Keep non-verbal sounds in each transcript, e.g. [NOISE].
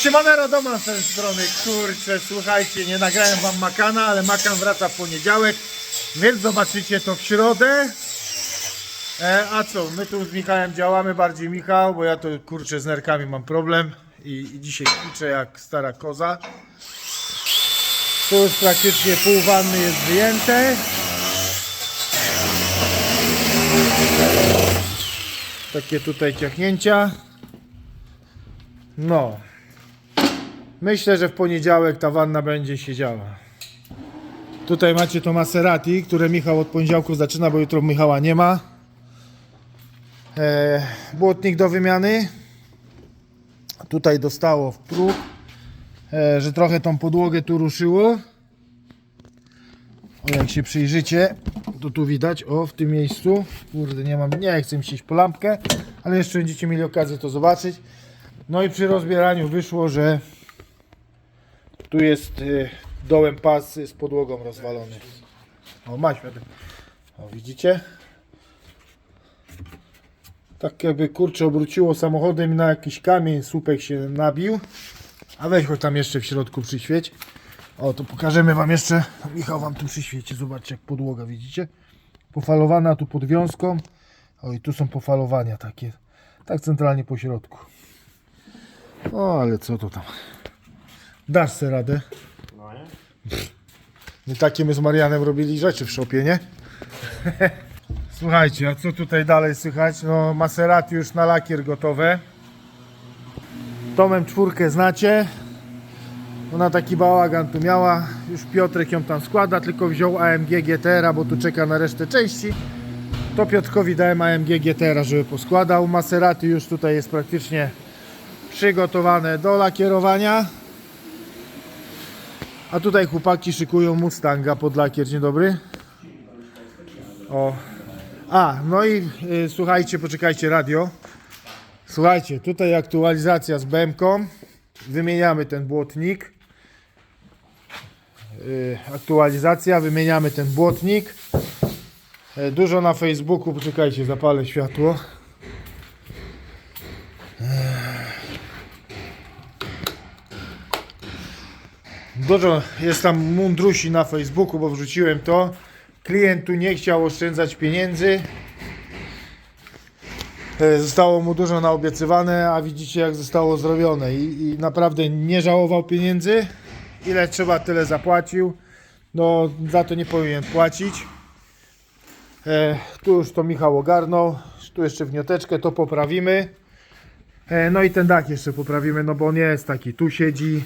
Siemanero doma z tej strony, kurczę, słuchajcie, nie nagrałem wam Makana, ale Makan wraca w poniedziałek, więc zobaczycie to w środę. E, a co, my tu z Michałem działamy, bardziej Michał, bo ja to kurczę z nerkami mam problem i, i dzisiaj kliczę jak stara koza. Tu już praktycznie pół wanny jest wyjęte. Takie tutaj ciachnięcia. No. Myślę, że w poniedziałek ta wanna będzie siedziała. Tutaj macie to Maserati, które Michał od poniedziałku zaczyna, bo jutro Michała nie ma. E, błotnik do wymiany. Tutaj dostało w próg, e, że trochę tą podłogę tu ruszyło. O, jak się przyjrzycie, to tu widać, o, w tym miejscu. Kurde, nie mam, nie chcę iść po lampkę, ale jeszcze będziecie mieli okazję to zobaczyć. No i przy rozbieraniu wyszło, że tu jest y, dołem pas z podłogą rozwalony. O, maśmy. O, widzicie? Tak jakby kurczę obróciło samochodem na jakiś kamień słupek się nabił. A weź choć tam jeszcze w środku przyświeć. O, to pokażemy wam jeszcze. Michał wam tu przyświeci. Zobaczcie jak podłoga, widzicie? Pofalowana tu pod wiązką. O, i tu są pofalowania takie. Tak centralnie po środku. O, ale co to tam? Dasz se radę. No nie? Nie takie my z Marianem robili rzeczy w szopie, nie? [LAUGHS] Słuchajcie, a co tutaj dalej słychać? No Maserati już na lakier gotowe. Tomem czwórkę znacie. Ona taki bałagan tu miała. Już Piotrek ją tam składa, tylko wziął AMG GTR, bo tu czeka na resztę części. To Piotrkowi dałem AMG GTR, żeby poskładał. Maserati już tutaj jest praktycznie przygotowane do lakierowania. A tutaj chłopaki szykują Mustanga pod lakier. Dzień dobry. O. A, no i y, słuchajcie, poczekajcie, radio. Słuchajcie, tutaj aktualizacja z BMką. Wymieniamy ten błotnik. Y, aktualizacja, wymieniamy ten błotnik. Y, dużo na Facebooku, poczekajcie, zapalę światło. Dużo jest tam mundrusi na Facebooku, bo wrzuciłem to. Klient tu nie chciał oszczędzać pieniędzy. E, Zostało mu dużo naobiecywane, a widzicie jak zostało zrobione. I, I naprawdę nie żałował pieniędzy. Ile trzeba, tyle zapłacił. No za to nie powinien płacić. E, tu już to Michał ogarnął. Tu jeszcze wnioteczkę to poprawimy. E, no i ten dach jeszcze poprawimy, no bo on nie jest taki. Tu siedzi,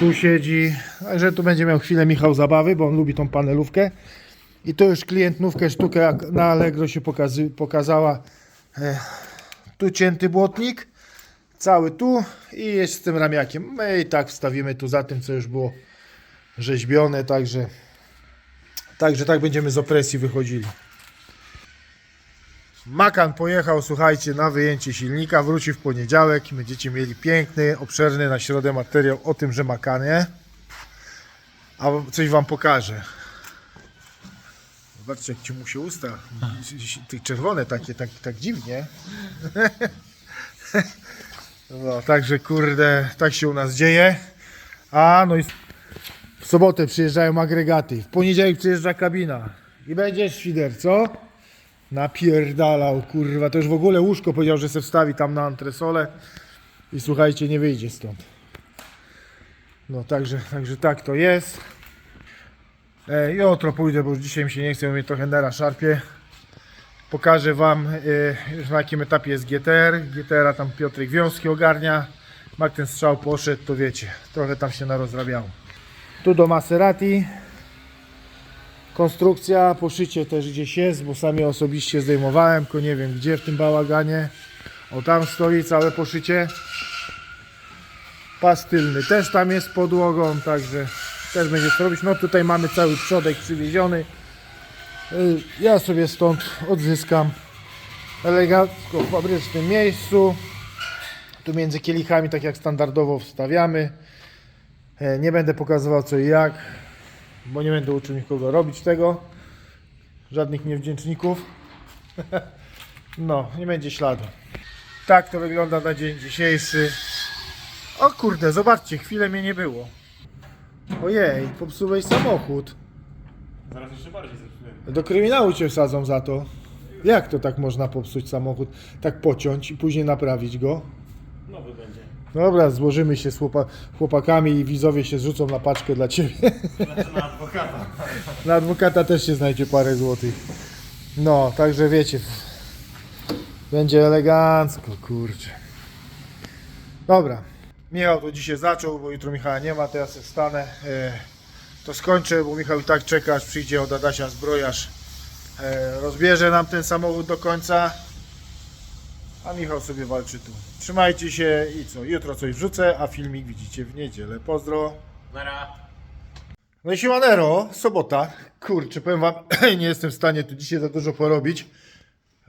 tu siedzi. Także tu będzie miał chwilę Michał zabawy, bo on lubi tą panelówkę. I to już klientnówkę sztukę jak na Allegro się pokazy, pokazała. E, tu cięty błotnik, cały tu i jest z tym ramiakiem. My i tak wstawimy tu za tym, co już było rzeźbione, także także tak będziemy z opresji wychodzili. Makan pojechał, słuchajcie, na wyjęcie silnika, wróci w poniedziałek i będziecie mieli piękny, obszerny na środę materiał o tym, że Makanie. A coś wam pokażę. Zobaczcie, jak ci mu się usta. Te czerwone takie, tak, tak dziwnie. No, także kurde, tak się u nas dzieje. A, no i w sobotę przyjeżdżają agregaty. W poniedziałek przyjeżdża kabina. I będzie świder, co? Napierdalał, kurwa. To już w ogóle łóżko powiedział, że se wstawi tam na antresolę. I słuchajcie, nie wyjdzie stąd. No, także, także tak to jest. E, jutro pójdę, bo już dzisiaj mi się nie chce, bo mnie trochę nera szarpie. Pokażę Wam e, już na jakim etapie jest GTR. GTR-a tam Piotrek Wiązki ogarnia. Jak ten strzał poszedł, to wiecie, trochę tam się narozrabiało. Tu do Maserati. Konstrukcja, poszycie też gdzieś jest, bo sami osobiście zdejmowałem, tylko nie wiem gdzie w tym bałaganie. O tam stoi całe poszycie. Pas tylny też tam jest podłogą, także też będzie to robić. No tutaj mamy cały przodek przywieziony. Y, Ja sobie stąd odzyskam elegancko w fabrycznym miejscu. Tu między kielichami, tak jak standardowo wstawiamy. E, Nie będę pokazywał co i jak, bo nie będę uczył nikogo robić tego. Żadnych niewdzięczników. [LAUGHS] No, nie będzie śladu. Tak to wygląda na dzień dzisiejszy. O kurde, zobaczcie, chwilę mnie nie było. Ojej, popsułeś samochód. Zaraz jeszcze bardziej zepsułem. Do kryminału cię wsadzą za to. Jak to tak można popsuć samochód? Tak pociąć i później naprawić go? Nowy będzie. Dobra, złożymy się z chłopa chłopakami i widzowie się zrzucą na paczkę dla ciebie. Znaczy na adwokata. [LAUGHS] Na adwokata też się znajdzie parę złotych. No, także wiecie. Będzie elegancko, kurczę. Dobra. Michał to dzisiaj zaczął, bo jutro Michała nie ma, to ja wstanę. E, to skończę, bo Michał i tak czeka, aż przyjdzie od Adasia zbrojarz. E, rozbierze nam ten samochód do końca. A Michał sobie walczy tu. Trzymajcie się i co? Jutro coś wrzucę, a filmik widzicie w niedzielę. Pozdro. Nara. No i siemanero, sobota. Kurczę, powiem wam, [CLEARS THROAT] nie jestem w stanie tu dzisiaj za dużo porobić,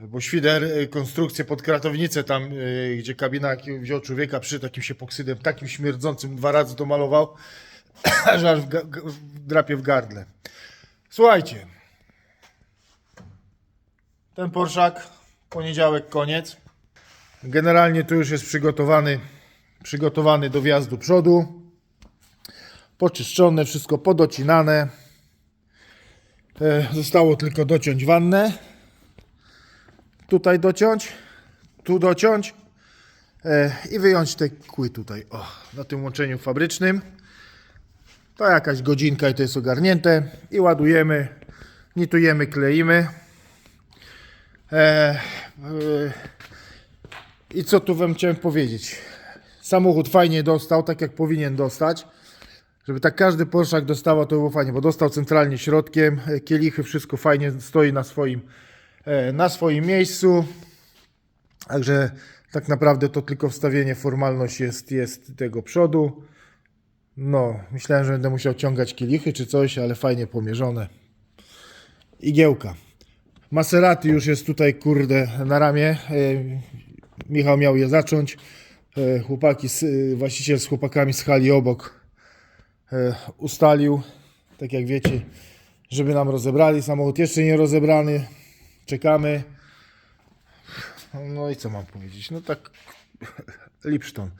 bo świder y, konstrukcję pod kratownicę tam, y, gdzie kabina wziął człowieka przy takim się poksydem, takim śmierdzącym dwa razy to malował, [CLEARS THROAT] że aż w w- drapie w gardle. Słuchajcie, ten Porszak, poniedziałek, koniec. Generalnie tu już jest przygotowany, przygotowany do wjazdu przodu poczyszczone, wszystko podocinane. E, Zostało tylko dociąć wannę. Tutaj dociąć, tu dociąć e, i wyjąć te kły tutaj, o, na tym łączeniu fabrycznym. To jakaś godzinka i to jest ogarnięte. I ładujemy, nitujemy, kleimy. E, e, I co tu wam chciałem powiedzieć? Samochód fajnie dostał, tak jak powinien dostać. Żeby tak każdy Porszak dostawał, to było fajnie, bo dostał centralnie środkiem, e, kielichy, wszystko fajnie stoi na swoim, e, na swoim miejscu. Także tak naprawdę to tylko wstawienie, formalność jest, jest tego przodu. No, myślałem, że będę musiał ciągać kielichy czy coś, ale fajnie pomierzone. Igiełka. Maserati już jest tutaj, kurde, na ramię. Michał miał je zacząć. E, Chłopaki, e, właściciel z chłopakami z hali obok e, ustalił, tak jak wiecie, żeby nam rozebrali. Samochód jeszcze nie rozebrany. Czekamy. No i co mam powiedzieć? No tak, [LAUGHS] Lipszton.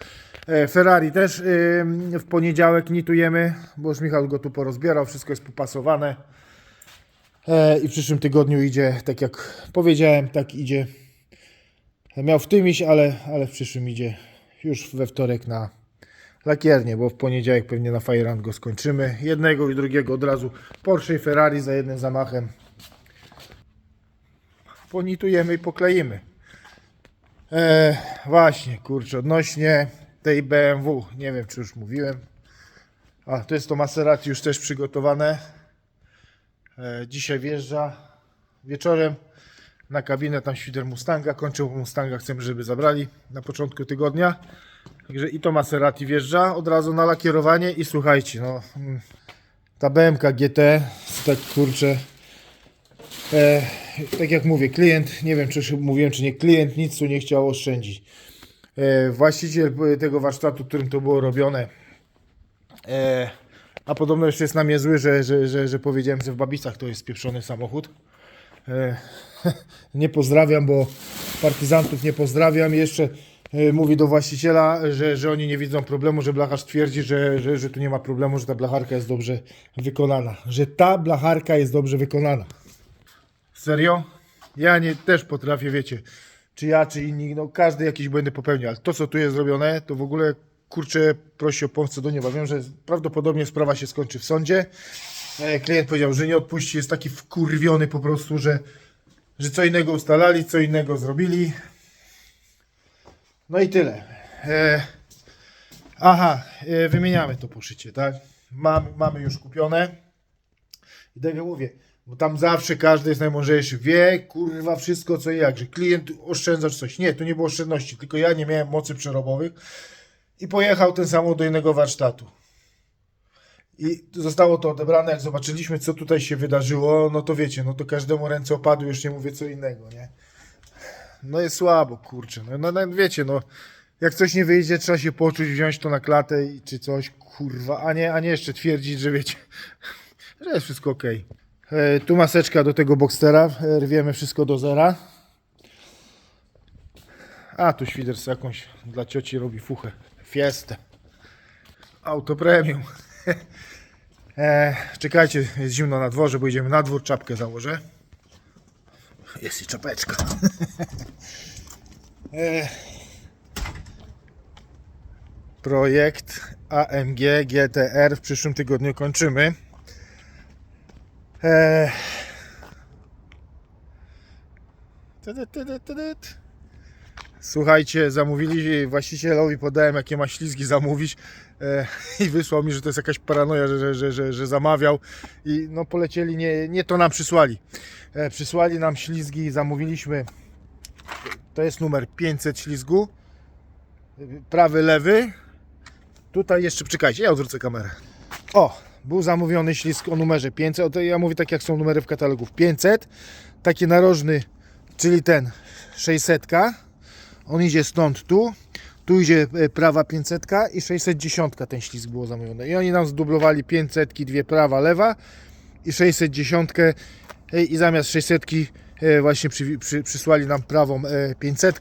Ferrari też w poniedziałek nitujemy, bo już Michał go tu porozbierał, wszystko jest popasowane. I w przyszłym tygodniu idzie, tak jak powiedziałem, tak idzie. Miał w tym iść, ale, ale w przyszłym idzie już we wtorek na lakiernię, bo w poniedziałek pewnie na Fajrand go skończymy. Jednego i drugiego od razu Porsche i Ferrari za jednym zamachem. Ponitujemy i pokleimy. E, właśnie, kurczę, odnośnie tej BMW, nie wiem czy już mówiłem. A, to jest to Maserati już też przygotowane. E, dzisiaj wjeżdża wieczorem na kabinę tam świder Mustanga. Kończył Mustanga, chcemy, żeby zabrali na początku tygodnia. Także i to Maserati wjeżdża od razu na lakierowanie i słuchajcie, no mm, ta BMK GT, tak kurczę, e, tak jak mówię, klient, nie wiem czy już mówiłem czy nie, klient nic tu nie chciał oszczędzić. E, właściciel tego warsztatu, którym to było robione, e, a podobno jeszcze jest na mnie zły, że, że, że, że powiedziałem, że w Babicach to jest pieprzony samochód. E, [LAUGHS] nie pozdrawiam, bo partyzantów nie pozdrawiam. Jeszcze e, mówi do właściciela, że, że oni nie widzą problemu, że blacharz twierdzi, że, że, że tu nie ma problemu, że ta blacharka jest dobrze wykonana. Że ta blacharka jest dobrze wykonana. Serio? Ja nie też potrafię, wiecie, czy ja, czy inni, no każdy jakieś błędy popełnia, ale to, co tu jest zrobione, to w ogóle, kurczę, prosi o pomstę do nieba. Wiem, że prawdopodobnie sprawa się skończy w sądzie. E, Klient powiedział, że nie odpuści, jest taki wkurwiony po prostu, że, że co innego ustalali, co innego zrobili. No i tyle. E, aha, e, wymieniamy to poszycie, tak? Mam, mamy już kupione. I tak jak mówię, bo tam zawsze każdy jest najmądrzejszy. Wie, kurwa, wszystko co i jak, że klient oszczędza czy coś. Nie, tu nie było oszczędności, tylko ja nie miałem mocy przerobowych i pojechał ten samochód do innego warsztatu. I zostało to odebrane, jak zobaczyliśmy, co tutaj się wydarzyło, no to wiecie, no to każdemu ręce opadły, już nie mówię co innego, nie? No jest słabo, kurczę. No, no, no wiecie, no jak coś nie wyjdzie, trzeba się poczuć, wziąć to na klatę i czy coś, kurwa, a nie, a nie jeszcze twierdzić, że wiecie, [LAUGHS] że jest wszystko ok. E, tu maseczka do tego Boxstera, e, rwiemy wszystko do zera. A tu świder jakąś dla cioci robi fuchę, fiestę. Auto premium. E, czekajcie, jest zimno na dworze, bo idziemy na dwór, czapkę założę. Jest i czapeczka. [LAUGHS] e, projekt AMG GTR w przyszłym tygodniu kończymy. E, tydy, tydy, tydy. Słuchajcie, zamówili właścicielowi, podałem jakie ma ślizgi zamówić e, [LAUGHS] i wysłał mi, że to jest jakaś paranoja, że, że, że, że, zamawiał i no polecieli, nie, nie to nam przysłali. E, przysłali nam ślizgi, zamówiliśmy, to jest numer 500 ślizgu, prawy, lewy, tutaj jeszcze, czekajcie, ja odwrócę kamerę. O, był zamówiony ślizg o numerze 500, o, to ja mówię tak jak są numery w katalogu, 500, taki narożny, czyli ten 600, on idzie stąd tu, tu idzie e, prawa 500 i 610 ten ślizg było zamówione. I oni nam zdublowali 500, dwie prawa, lewa i 610 e, i zamiast 600 e, właśnie przy, przy, przysłali nam prawą e, 500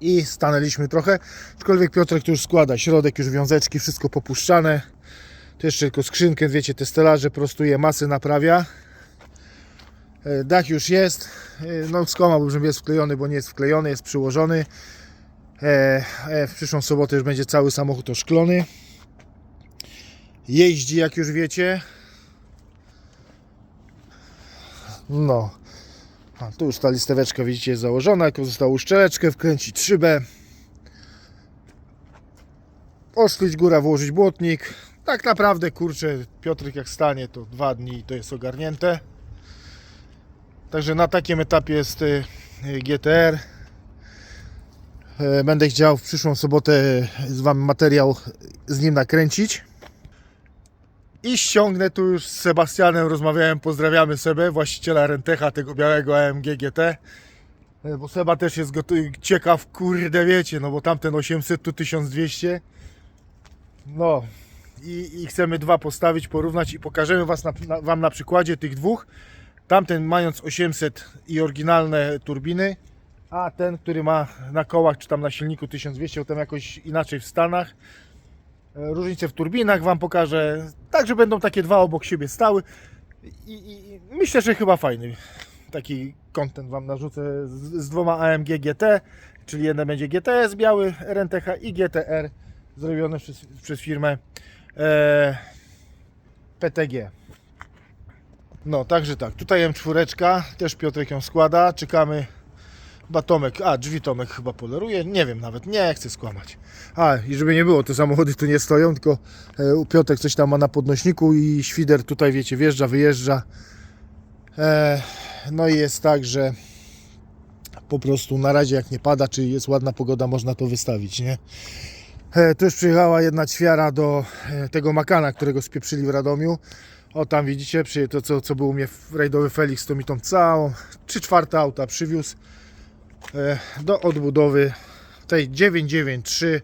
i stanęliśmy trochę. Aczkolwiek Piotrek tu już składa środek, już wiązeczki, wszystko popuszczane. To jeszcze tylko skrzynkę, wiecie, te stelaże prostuje, masy naprawia. E, Dach już jest. E, No bo już jest wklejony, bo nie jest wklejony, jest przyłożony. E, W przyszłą sobotę już będzie cały samochód oszklony. Jeździ, jak już wiecie. No. A, tu już ta listeweczka, widzicie, jest założona. Tylko zostało uszczeleczkę wkręcić szybę. Oszklić góra, włożyć błotnik. Tak naprawdę, kurczę, Piotrek jak stanie, to dwa dni to jest ogarnięte. Także na takim etapie jest y, GTR. E, Będę chciał w przyszłą sobotę z Wami materiał z nim nakręcić. I ściągnę tu już z Sebastianem, rozmawiałem, pozdrawiamy Sebę, właściciela Rentecha, tego białego AMG GT. E, Bo Seba też jest ciekaw, kurde wiecie, no bo tamten 800, tu 1200. No i, i chcemy dwa postawić, porównać i pokażemy was na, na, Wam na przykładzie tych dwóch. Tamten mając 800 i oryginalne turbiny, a ten, który ma na kołach czy tam na silniku 1200, bo tam jakoś inaczej w Stanach. E, Różnice w turbinach Wam pokażę. Także będą takie dwa obok siebie stały. I, i, myślę, że chyba fajny taki content Wam narzucę z, z dwoma AMG GT, czyli jeden będzie GTS biały RNTH i GTR zrobiony przez, przez firmę e, PTG. No, także tak. Tutaj M4, też Piotrek ją składa. Czekamy. Chyba Tomek, a drzwi Tomek chyba poleruje. Nie wiem nawet, nie chcę skłamać. A i żeby nie było, te samochody tu nie stoją, tylko e, Piotrek coś tam ma na podnośniku i świder tutaj, wiecie, wjeżdża, wyjeżdża. E, no i jest tak, że po prostu na razie jak nie pada, czy jest ładna pogoda, można to wystawić, nie? E, tu już przyjechała jedna ćwiara do e, tego Makana, którego spieprzyli w Radomiu. O tam widzicie, to co, co był u mnie rajdowy Felix, to mi tą całą 3 czwarte auta przywiózł e, do odbudowy tej 993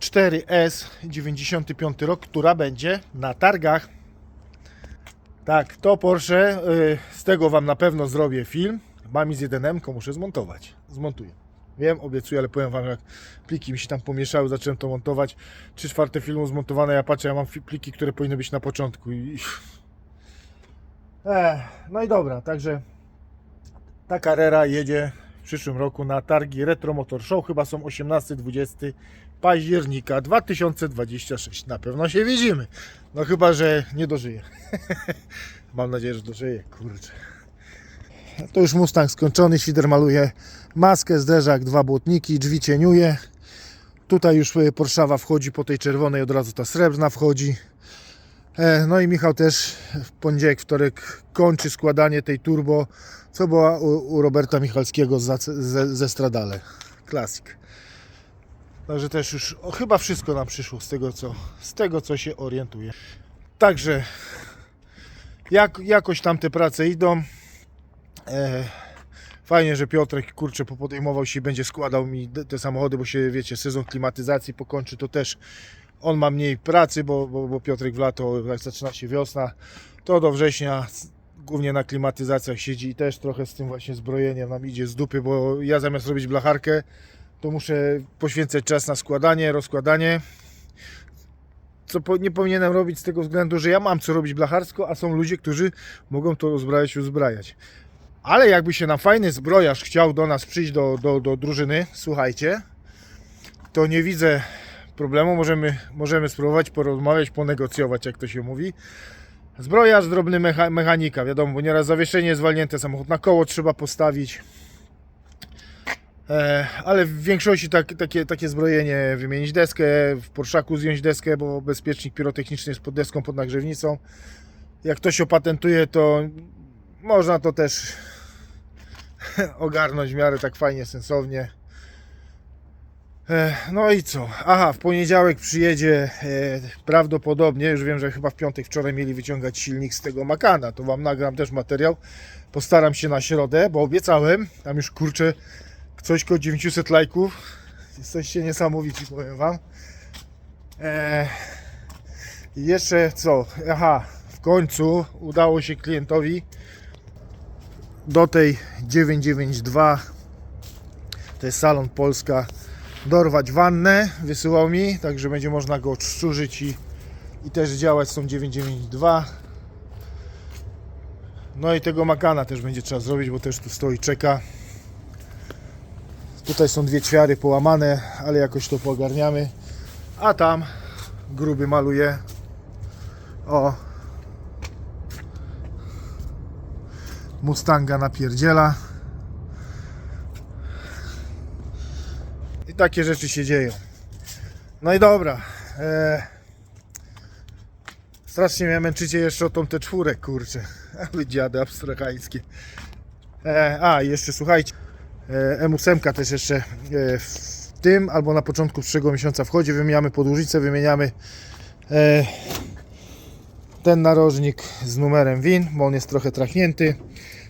4S 95 rok, która będzie na targach. Tak, to Porsche, e, z tego Wam na pewno zrobię film. Mam i z 1M, muszę zmontować. Zmontuję. Wiem, obiecuję, ale powiem Wam, jak pliki mi się tam pomieszały, zacząłem to montować. Trzy czwarte filmu zmontowane, ja patrzę, ja mam pliki, które powinny być na początku i... Ech, no i dobra, także ta karera jedzie w przyszłym roku na targi Retro Motor Show, chyba są 18-20 października 2026. Na pewno się widzimy. No chyba, że nie dożyję. [LAUGHS] Mam nadzieję, że dożyję, kurczę. To już Mustang skończony, świder maluje maskę, zderzak, dwa błotniki, drzwi cieniuje. Tutaj już y, Porszawa wchodzi po tej czerwonej, od razu ta srebrna wchodzi. E, No i Michał też w poniedziałek, wtorek kończy składanie tej turbo, co była u, u Roberta Michalskiego z, ze, ze Stradale. Klasik. Także też już o, chyba wszystko nam przyszło z tego, co, z tego, co się orientuje. Także jak, jakoś tam te prace idą. E, fajnie, że Piotrek kurczę popodejmował się i będzie składał mi te samochody, bo się wiecie, sezon klimatyzacji pokończy, to też on ma mniej pracy, bo, bo, bo Piotrek w lato, jak zaczyna się wiosna, to do września głównie na klimatyzacjach siedzi i też trochę z tym właśnie zbrojeniem nam idzie z dupy, bo ja zamiast robić blacharkę, to muszę poświęcać czas na składanie, rozkładanie. co nie powinienem robić z tego względu, że ja mam co robić blacharsko, a są ludzie, którzy mogą to uzbrajać i uzbrajać. Ale jakby się nam fajny zbrojarz chciał do nas przyjść do, do, do drużyny, słuchajcie, to nie widzę problemu. Możemy, możemy spróbować porozmawiać, ponegocjować, jak to się mówi. Zbrojarz, drobny mecha, mechanika, wiadomo, bo nieraz zawieszenie jest samochód na koło trzeba postawić. E, ale w większości tak, takie, takie zbrojenie, wymienić deskę, w Porszaku zdjąć deskę, bo bezpiecznik pirotechniczny jest pod deską, pod nagrzewnicą. Jak ktoś opatentuje, to można to też [LAUGHS] ogarnąć w miarę tak fajnie, sensownie. E, No i co? Aha, w poniedziałek przyjedzie e, prawdopodobnie, już wiem, że chyba w piątek wczoraj mieli wyciągać silnik z tego Makana, to Wam nagram też materiał. Postaram się na środę, bo obiecałem, tam już kurczę coś koło 900 lajków. Jesteście niesamowici, powiem Wam. E, I jeszcze co? Aha, w końcu udało się klientowi do tej 992 to jest salon Polska. Dorwać wannę, wysyłał mi, także będzie można go odszczurzyć i, i też działać z tą 992 no i tego makana też będzie trzeba zrobić, bo też tu stoi, czeka. Tutaj są dwie ćwiary połamane, ale jakoś to poogarniamy a tam gruby maluje. O Mustanga napierdziela I takie rzeczy się dzieją. No i dobra. E, strasznie mnie męczycie jeszcze o tą te czwórek, kurczę. [LAUGHS] Wy dziady abstrahańskie. E, a, jeszcze słuchajcie. E, M8 też jeszcze e, w tym albo na początku przyszłego miesiąca wchodzi. Wymieniamy podłużicę, wymieniamy e, ten narożnik z numerem WIN, bo on jest trochę trachnięty.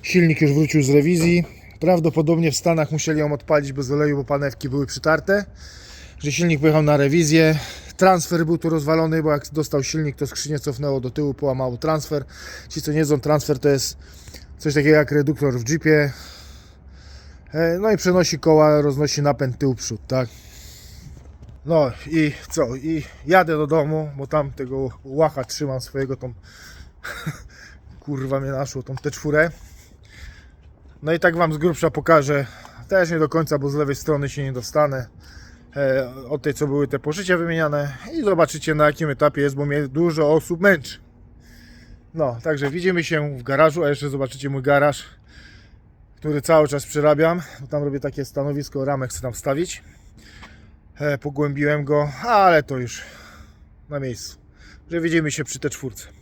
Silnik już wrócił z rewizji. Prawdopodobnie w Stanach musieli ją odpalić bez oleju, bo panewki były przytarte. Że silnik pojechał na rewizję. Transfer był tu rozwalony, bo jak dostał silnik, to skrzynię cofnęło do tyłu, połamało transfer. Ci co nie wiedzą, transfer to jest coś takiego jak reduktor w jeepie. E, No i przenosi koła, roznosi napęd tył przód, tak? No i co? I jadę do domu, bo tam tego łacha trzymam swojego tą [LAUGHS] kurwa mnie naszło, tą T4. No i tak Wam z grubsza pokażę. Też nie do końca, bo z lewej strony się nie dostanę. E, od tej co były te poszycia wymieniane. I zobaczycie na jakim etapie jest, bo mnie dużo osób męczy. No, także widzimy się w garażu, a jeszcze zobaczycie mój garaż, który cały czas przerabiam. Tam robię takie stanowisko, ramek chcę tam wstawić. E, pogłębiłem go, ale to już na miejscu. Że widzimy się przy te czwórce.